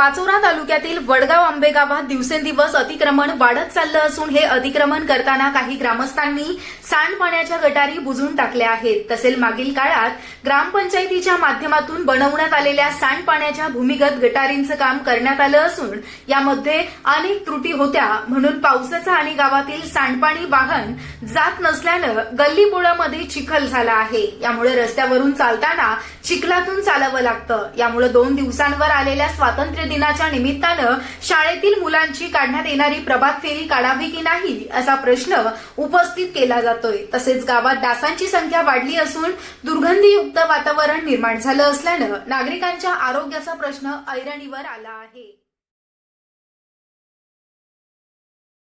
पाचोरा तालुक्यातील वडगाव आंबे गावात दिवसेंदिवस अतिक्रमण वाढत चाललं असून हे अतिक्रमण करताना काही ग्रामस्थांनी सांडपाण्याच्या गटारी बुजून टाकल्या आहेत. तसेच मागील काळात ग्रामपंचायतीच्या माध्यमातून बनवण्यात आलेल्या सांडपाण्याच्या भूमिगत गटारींचं काम करण्यात आलं असून यामध्ये अनेक त्रुटी होत्या. म्हणून पावसाचं आणि गावातील सांडपाणी वाहन जात नसल्यानं गल्लीबोळामध्ये चिखल झाला आहे. यामुळे रस्त्यावरून चालताना चिखलातून चालावं लागतं. यामुळे दोन दिवसांवर आलेल्या स्वातंत्र्य दिनाच्या निमित्तानं शाळेतील मुलांची काढण्यात येणारी प्रभात फेरी काढावी की नाही असा प्रश्न उपस्थित केला जातोय. तसेच गावात डासांची संख्या वाढली असून दुर्गंधीयुक्त वातावरण निर्माण झालं असल्यानं नागरिकांच्या आरोग्याचा प्रश्न ऐरणीवर आला आहे.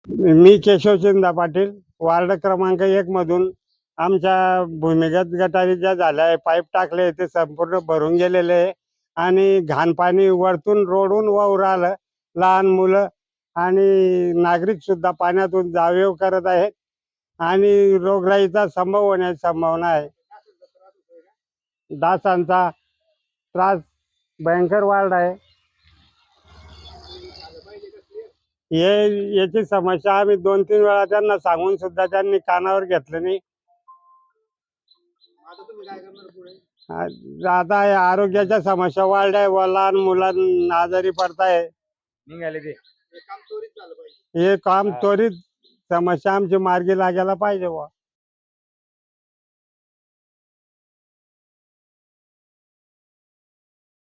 मी केशवचंदा पाटील. वार्ड क्रमांक एक मधून आमच्या भूमिगत गटारी ज्या झाल्या आहे पाईप टाकले ते संपूर्ण भरून गेलेले आहे. आणि घाण पाणी वरतून रोडून वाहू राहिलं. लहान मुलं आणि नागरिक सुद्धा पाण्यातून जावेव करत आहेत. आणि रोगराईचा संभव होण्याची संभावना आहे. डासांचा त्रास भयंकर वाढ आहे. हे याची समस्या आम्ही दोन तीन वेळा त्यांना सांगून सुद्धा त्यांनी कानावर घेतलं नाही. आता हे आरोग्याच्या समस्या वाढल्या व लहान मुलांना आजारी पडताय. निघाले ते. हे काम त्वरित समस्या आमची मार्गी लागायला पाहिजे बुवा.